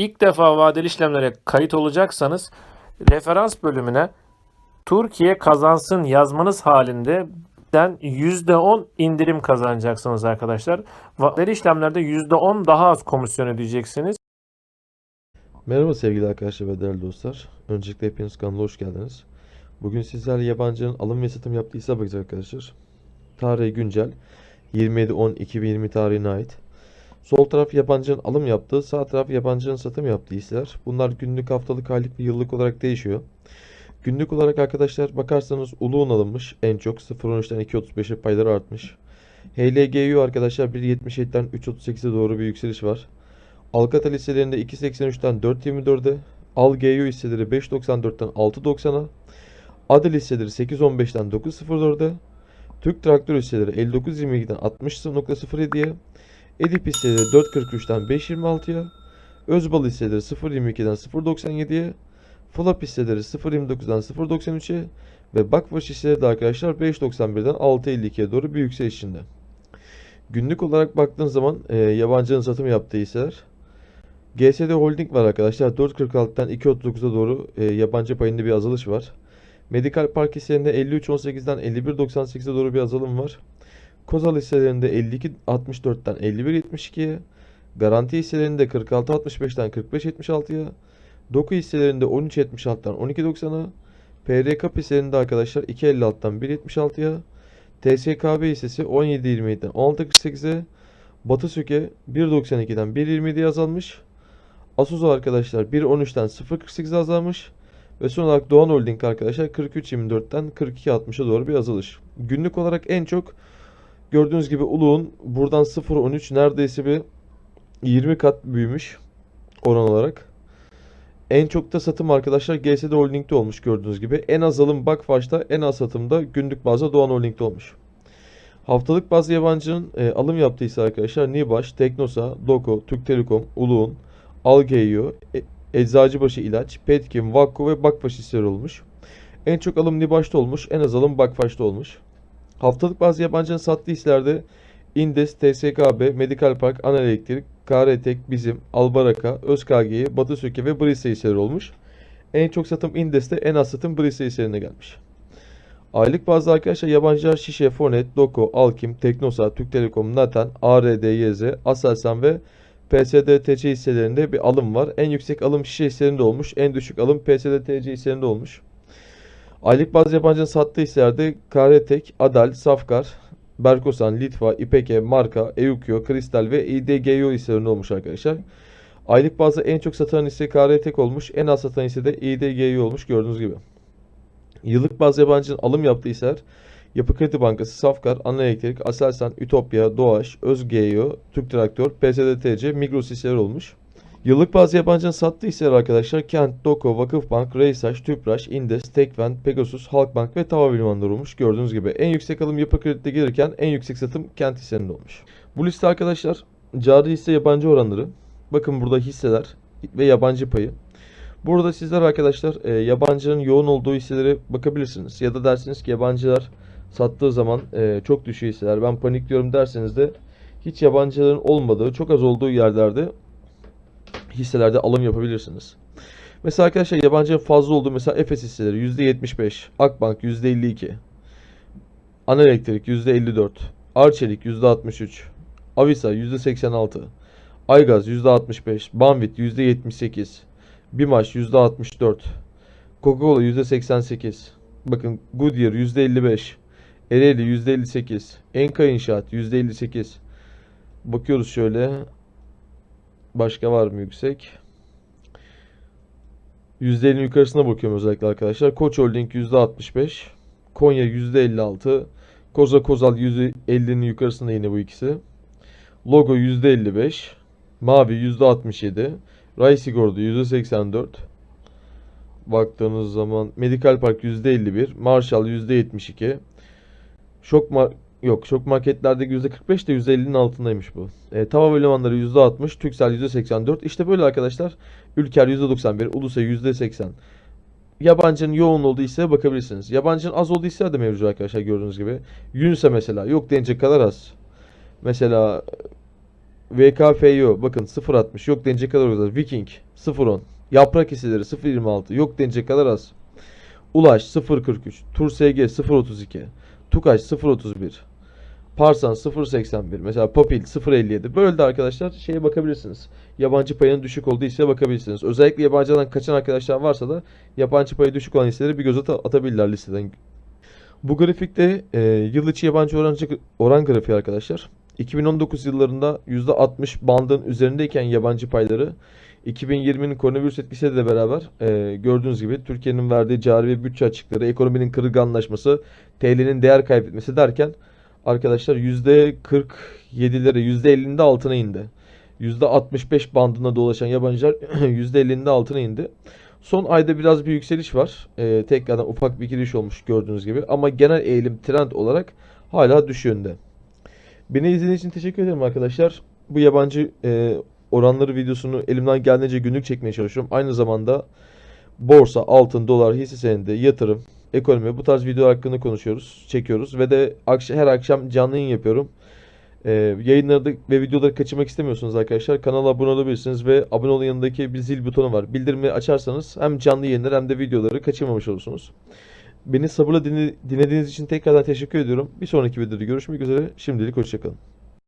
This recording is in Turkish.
İlk defa vadeli işlemlere kayıt olacaksanız referans bölümüne Türkiye kazansın yazmanız halinde den %10 indirim kazanacaksınız arkadaşlar. Vadeli işlemlerde %10 daha az komisyon ödeyeceksiniz. Merhaba sevgili arkadaşlar ve değerli dostlar. Öncelikle hepiniz kanalıma hoş geldiniz. Bugün sizlerle yabancının alım ve satım yaptığı hesaba bakacağız arkadaşlar. Tarihi güncel 27.10.2020 tarihine ait. Sol taraf yabancının alım yaptığı, sağ taraf yabancının satım yaptığı hisseler. Bunlar günlük, haftalık, aylık ve yıllık olarak değişiyor. Günlük olarak arkadaşlar bakarsanız Uluğun alınmış en çok 0.13'ten 2.35'e payları artmış. HLGU arkadaşlar 1.77'den 3.38'e doğru bir yükseliş var. Alcatel hisselerinde 2.83'ten 4.24'e, Al-GU hisseleri 5.94'ten 6.90'a, Adel hisseleri 8.15'ten 9.04'e, Türk Traktör hisseleri 59.22'den 60.07'ye, Edip hisseleri 4.43'ten 5.26'ya, Özbal hisseleri 0.22'den 0.97'ye, Flap hisseleri 0.29'dan 0.93'e ve Bakvaş hisseleri de arkadaşlar 5.91'den 6.52'ye doğru bir yükseliş içinde. Günlük olarak baktığın zaman e, yabancının satım yaptığı hisseler GSD Holding var arkadaşlar. 4.46'dan 2.39'a doğru e, yabancı payında bir azalış var. Medical Park hisselerinde 53.18'den 51.98'e doğru bir azalım var. Kozal hisselerinde 52.64'ten 51.72'ye. Garanti hisselerinde 46.65'ten 45.76'ya. Doku hisselerinde 13.76'dan 12.90'a. PR Cup hisselerinde arkadaşlar 2.56'dan 1.76'ya. TSKB hissesi 17.27'den 16.48'e. Batı Söke 1.92'den 1.27'ye azalmış. Asuzu arkadaşlar 1.13'ten 0.48'e azalmış. Ve son olarak Doğan Holding arkadaşlar 43.24'ten 42.60'a doğru bir azalış. Günlük olarak en çok gördüğünüz gibi Uluğun buradan 0.13 neredeyse bir 20 kat büyümüş oran olarak. En çok da satım arkadaşlar GSD Holding'de olmuş gördüğünüz gibi. En az alım Bakfaş'ta en az satımda günlük bazda Doğan Holding'de olmuş. Haftalık bazı yabancının e, alım yaptıysa arkadaşlar Nibaş, Teknosa, Doko, Türk Telekom, Uluğun, Algeo, e, Eczacıbaşı İlaç, Petkim, Vakko ve Bakfaş hisseleri olmuş. En çok alım Nibaş'ta olmuş, en az alım Bakfaş'ta olmuş. Haftalık bazı yabancının sattığı hisselerde Indes, TSKB, Medical Park, Ana Elektrik, KRTek, Bizim, Albaraka, ÖzKG'yi, Batı Söke ve Brisa hisseleri olmuş. En çok satım Indes'te, en az satım Brisa hisselerine gelmiş. Aylık bazda arkadaşlar yabancılar Şişe, Fonet, Doko, Alkim, Teknosa, Türk Telekom, Naten, ARD, YZ, Aselsan ve PSDTC hisselerinde bir alım var. En yüksek alım Şişe hisselerinde olmuş. En düşük alım PSDTC hisselerinde olmuş. Aylık bazı yabancının sattığı hisselerde KRTek, Adal, Safkar, Berkosan, Litva, İpeke, Marka, Eukio, Kristal ve İDGO hisselerinde olmuş arkadaşlar. Aylık bazda en çok satılan hisse KRTek olmuş. En az satan hisse de İDGO olmuş gördüğünüz gibi. Yıllık bazı yabancının alım yaptığı hisseler Yapı Kredi Bankası, Safkar, Ana Elektrik, Aselsan, Ütopya, Doğaş, Özgeo, Türk Traktör, PSDTC, Migros hisseleri olmuş. Yıllık bazı yabancının sattığı hisseler arkadaşlar Kent, Doko, Vakıfbank, Reysaş, Tüpraş, Indes, Tekven, Pegasus, Halkbank ve Tava Limanları olmuş. Gördüğünüz gibi en yüksek alım Yapı Kredi'de gelirken en yüksek satım Kent hisselerinde olmuş. Bu liste arkadaşlar cari hisse yabancı oranları. Bakın burada hisseler ve yabancı payı. Burada sizler arkadaşlar e, yabancının yoğun olduğu hisselere bakabilirsiniz. Ya da dersiniz ki yabancılar sattığı zaman e, çok düşüyor hisseler. Ben panikliyorum derseniz de hiç yabancıların olmadığı, çok az olduğu yerlerde hisselerde alım yapabilirsiniz. Mesela arkadaşlar yabancının fazla olduğu mesela Efes hisseleri %75, Akbank %52, Ana Elektrik %54, Arçelik %63, Avisa %86, Aygaz %65, Banvit %78, Bimaş %64, Coca-Cola %88, bakın Goodyear %55, Ereğli %58, Enka İnşaat %58. Bakıyoruz şöyle. Başka var mı yüksek? %50'nin yukarısına bakıyorum özellikle arkadaşlar. Koç Holding %65. Konya %56. Koza Kozal %50'nin yukarısında yine bu ikisi. Logo %55. Mavi %67. Ray Sigorta %84. Baktığınız zaman Medical Park %51. Marshall %72. Şok mar yok şok marketlerdeki %45 de %50'nin altındaymış bu. E, Tava ve limanları %60, Türksel %84. İşte böyle arkadaşlar. Ülker %91, Ulusay %80. Yabancının yoğun olduğu hisseye bakabilirsiniz. Yabancının az olduğu hisseler de mevcut arkadaşlar gördüğünüz gibi. Yunus'a mesela yok denecek kadar az. Mesela VKFYO bakın 0.60 yok denecek kadar az. Viking 0.10. Yaprak hisseleri 0.26 yok denecek kadar az. Ulaş 0.43. Tur SG 0.32. Tukaş 0.31. Parsan 0.81. Mesela Popil 0.57. Böyle de arkadaşlar şeye bakabilirsiniz. Yabancı payının düşük olduğu hisseye bakabilirsiniz. Özellikle yabancıdan kaçan arkadaşlar varsa da yabancı payı düşük olan hisseleri bir göz ata- atabilirler listeden. Bu grafikte e, yıl içi yabancı orancı, oran grafiği arkadaşlar. 2019 yıllarında %60 bandın üzerindeyken yabancı payları 2020'nin koronavirüs etkisiyle de beraber e, gördüğünüz gibi Türkiye'nin verdiği cari ve bütçe açıkları, ekonominin kırılganlaşması, TL'nin değer kaybetmesi derken arkadaşlar %47'lere, %50'nin de altına indi. %65 bandında dolaşan yabancılar %50'nin de altına indi. Son ayda biraz bir yükseliş var. Ee, tekrardan ufak bir giriş olmuş gördüğünüz gibi. Ama genel eğilim trend olarak hala düş yönde. Beni izlediğiniz için teşekkür ederim arkadaşlar. Bu yabancı e, oranları videosunu elimden geldiğince günlük çekmeye çalışıyorum. Aynı zamanda borsa, altın, dolar, hisse senedi, yatırım, ekonomi bu tarz videolar hakkında konuşuyoruz, çekiyoruz ve de akş- her akşam canlı yayın yapıyorum. Ee, yayınları ve videoları kaçırmak istemiyorsunuz arkadaşlar. Kanala abone olabilirsiniz ve abone olun yanındaki bir zil butonu var. Bildirimi açarsanız hem canlı yayınları hem de videoları kaçırmamış olursunuz. Beni sabırla dinle- dinlediğiniz için tekrardan teşekkür ediyorum. Bir sonraki videoda görüşmek üzere. Şimdilik hoşçakalın.